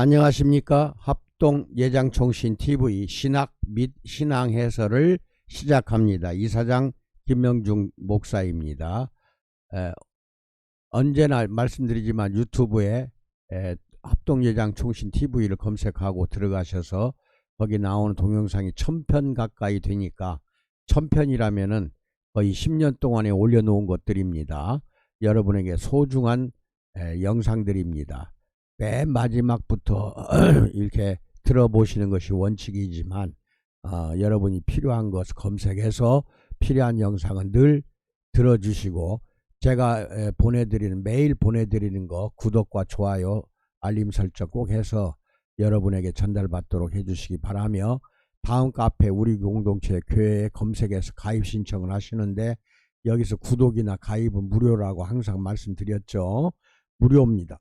안녕하십니까 합동 예장통신 TV 신학 및 신앙 해설을 시작합니다. 이사장 김명중 목사입니다. 에, 언제나 말씀드리지만 유튜브에 에, 합동 예장통신 TV를 검색하고 들어가셔서 거기 나오는 동영상이 천편 가까이 되니까 천편이라면은 거의 10년 동안에 올려놓은 것들입니다. 여러분에게 소중한 에, 영상들입니다. 맨 마지막부터 이렇게 들어보시는 것이 원칙이지만 어, 여러분이 필요한 것 검색해서 필요한 영상은 늘 들어주시고 제가 에, 보내드리는 매일 보내드리는 거 구독과 좋아요 알림 설정 꼭 해서 여러분에게 전달받도록 해주시기 바라며 다음 카페 우리 공동체 교회에 검색해서 가입 신청을 하시는데 여기서 구독이나 가입은 무료라고 항상 말씀드렸죠. 무료입니다.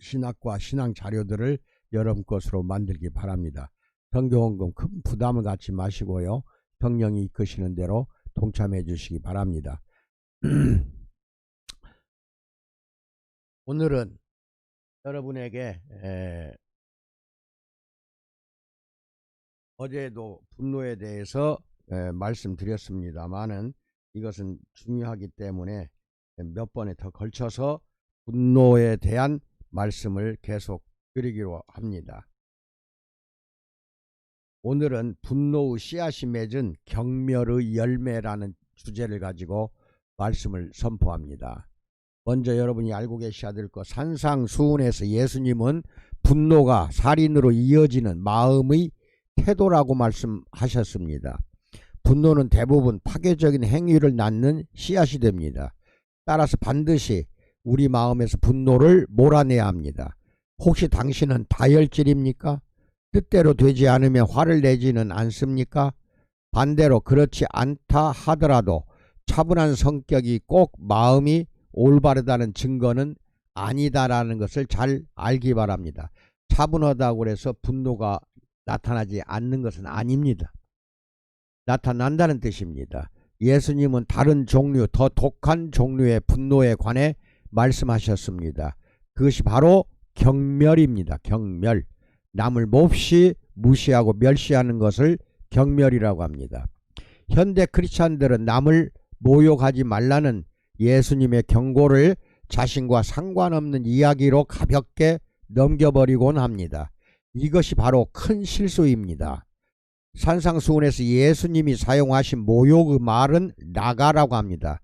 신학과 신앙 자료들을 여러분 것으로 만들기 바랍니다. 성경원금 큰 부담을 갖지 마시고요. 성령이 이끄시는 대로 동참해 주시기 바랍니다. 오늘은 여러분에게 에, 어제도 분노에 대해서 에, 말씀드렸습니다만은 이것은 중요하기 때문에 몇 번에 더 걸쳐서 분노에 대한 말씀을 계속 드리기로 합니다. 오늘은 분노의 씨앗이 맺은 경멸의 열매라는 주제를 가지고 말씀을 선포합니다. 먼저 여러분이 알고 계셔야 될 것 산상수훈에서 예수님은 분노가 살인으로 이어지는 마음의 태도라고 말씀하셨습니다. 분노는 대부분 파괴적인 행위를 낳는 씨앗이 됩니다. 따라서 반드시 우리 마음에서 분노를 몰아내야 합니다. 혹시 당신은 다혈질입니까? 뜻대로 되지 않으면 화를 내지는 않습니까? 반대로 그렇지 않다 하더라도 차분한 성격이 꼭 마음이 올바르다는 증거는 아니다라는 것을 잘 알기 바랍니다. 차분하다고 해서 분노가 나타나지 않는 것은 아닙니다. 나타난다는 뜻입니다. 예수님은 다른 종류, 더 독한 종류의 분노에 관해 말씀하셨습니다. 그것이 바로 경멸입니다. 경멸. 남을 몹시 무시하고 멸시하는 것을 경멸이라고 합니다. 현대 크리스찬들은 남을 모욕하지 말라는 예수님의 경고를 자신과 상관없는 이야기로 가볍게 넘겨버리곤 합니다. 이것이 바로 큰 실수입니다. 산상수훈에서 예수님이 사용하신 모욕의 말은 나가라고 합니다.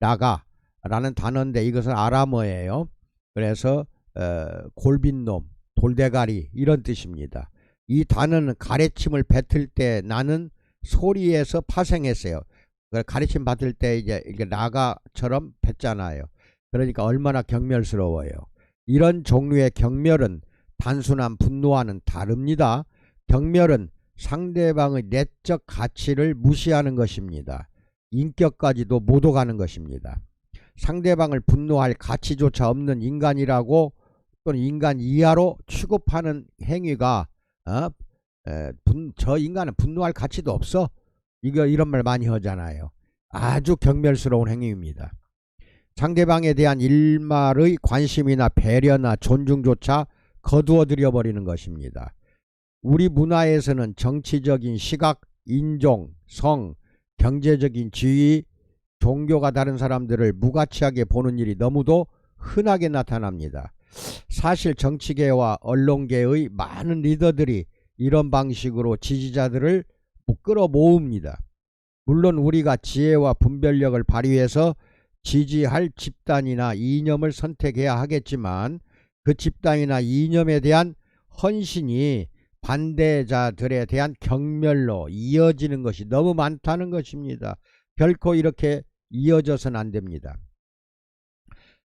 나가 라는 단어인데 이것은 아람어예요. 그래서 어, 골빈놈, 돌대가리 이런 뜻입니다. 이 단어는 가래침을 뱉을 때 나는 소리에서 파생했어요. 가르침 받을 때 이제 이게 나가처럼 뱉잖아요. 그러니까 얼마나 경멸스러워요. 이런 종류의 경멸은 단순한 분노와는 다릅니다. 경멸은 상대방의 내적 가치를 무시하는 것입니다. 인격까지도 못 오가는 것입니다. 상대방을 분노할 가치조차 없는 인간이라고 또는 인간 이하로 취급하는 행위가 어? 에, 분, 저 인간은 분노할 가치도 없어. 이거 이런 말 많이 하잖아요. 아주 경멸스러운 행위입니다. 상대방에 대한 일말의 관심이나 배려나 존중조차 거두어 들여 버리는 것입니다. 우리 문화에서는 정치적인 시각, 인종, 성, 경제적인 지위, 종교가 다른 사람들을 무가치하게 보는 일이 너무도 흔하게 나타납니다. 사실 정치계와 언론계의 많은 리더들이 이런 방식으로 지지자들을 끌어 모읍니다. 물론 우리가 지혜와 분별력을 발휘해서 지지할 집단이나 이념을 선택해야 하겠지만 그 집단이나 이념에 대한 헌신이 반대자들에 대한 경멸로 이어지는 것이 너무 많다는 것입니다. 결코 이렇게 이어져서는 안 됩니다.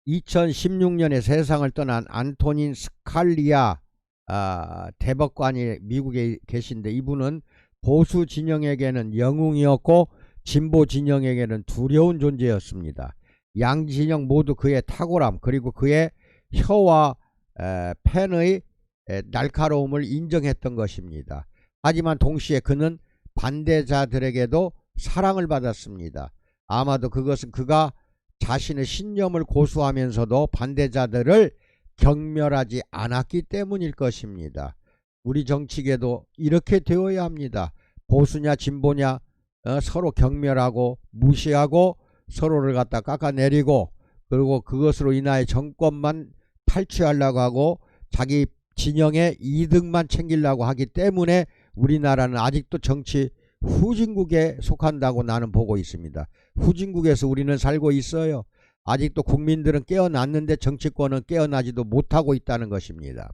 2016년에 세상을 떠난 안토닌 스칼리아 아, 대법관이 미국에 계신데 이분은 보수 진영에게는 영웅이었고 진보 진영에게는 두려운 존재였습니다. 양 진영 모두 그의 탁월함 그리고 그의 혀와 에, 펜의 에, 날카로움을 인정했던 것입니다. 하지만 동시에 그는 반대자들에게도 사랑을 받았습니다. 아마도 그것은 그가 자신의 신념을 고수하면서도 반대자들을 경멸하지 않았기 때문일 것입니다. 우리 정치계도 이렇게 되어야 합니다. 보수냐 진보냐 어, 서로 경멸하고 무시하고 서로를 갖다 깎아내리고 그리고 그것으로 인하여 정권만 탈취하려고 하고 자기 진영의 이득만 챙기려고 하기 때문에 우리나라는 아직도 정치 후진국에 속한다고 나는 보고 있습니다. 후진국에서 우리는 살고 있어요. 아직도 국민들은 깨어났는데 정치권은 깨어나지도 못하고 있다는 것입니다.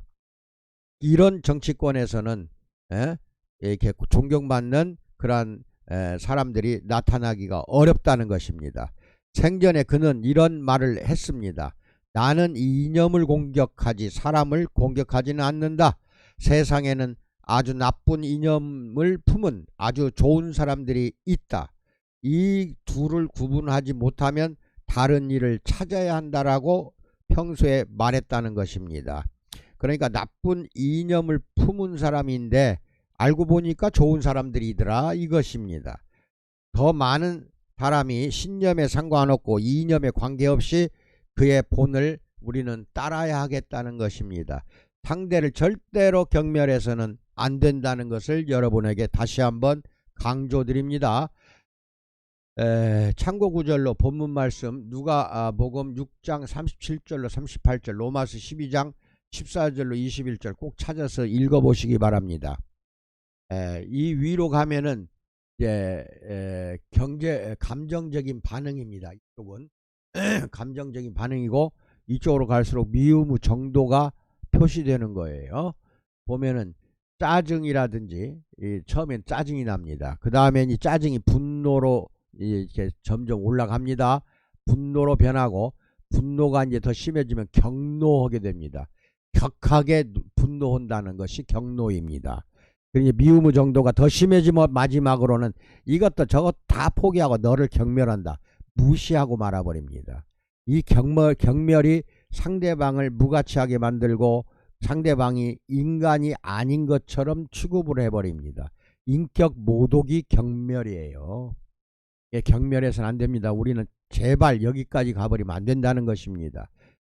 이런 정치권에서는 에? 이렇게 존경받는 그러한 에, 사람들이 나타나기가 어렵다는 것입니다. 생전에 그는 이런 말을 했습니다. 나는 이념을 공격하지 사람을 공격하지는 않는다. 세상에는 아주 나쁜 이념을 품은 아주 좋은 사람들이 있다. 이 둘을 구분하지 못하면 다른 일을 찾아야 한다라고 평소에 말했다는 것입니다. 그러니까 나쁜 이념을 품은 사람인데 알고 보니까 좋은 사람들이더라 이것입니다. 더 많은 사람이 신념에 상관없고 이념에 관계없이 그의 본을 우리는 따라야 하겠다는 것입니다. 상대를 절대로 경멸해서는 안 된다는 것을 여러분에게 다시 한번 강조드립니다. 에, 참고 구절로 본문 말씀 누가 아, 복음 6장 37절로 38절 로마서 12장 14절로 21절 꼭 찾아서 읽어보시기 바랍니다. 에, 이 위로 가면은 이제 에, 경제 감정적인 반응입니다. 이쪽은 감정적인 반응이고 이쪽으로 갈수록 미움 정도가 표시되는 거예요. 보면은 짜증이라든지 이 처음엔 짜증이 납니다. 그 다음엔 이 짜증이 분노로 이렇게 점점 올라갑니다. 분노로 변하고 분노가 이제 더 심해지면 경노하게 됩니다. 격하게 분노한다는 것이 경노입니다. 그러니 미움의 정도가 더 심해지면 마지막으로는 이것도 저것 다 포기하고 너를 경멸한다. 무시하고 말아버립니다. 이 경멸, 경멸이 상대방을 무가치하게 만들고 상대방이 인간이 아닌 것처럼 취급을 해버립니다. 인격 모독이 경멸이에요. 예, 경멸해서는 안 됩니다. 우리는 제발 여기까지 가버리면 안 된다는 것입니다.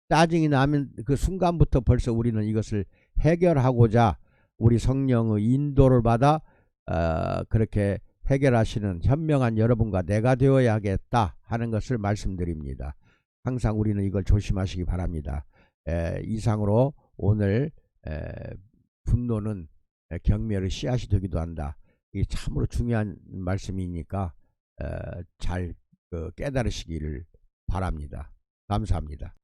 짜증이 나면 그 순간부터 벌써 우리는 이것을 해결하고자 우리 성령의 인도를 받아 어, 그렇게 해결하시는 현명한 여러분과 내가 되어야겠다 하는 것을 말씀드립니다. 항상 우리는 이걸 조심하시기 바랍니다. 에, 이상으로 오늘 에, 분노는 에, 경멸의 씨앗이 되기도 한다. 이 참으로 중요한 말씀이니까 에, 잘 그, 깨달으시기를 바랍니다. 감사합니다.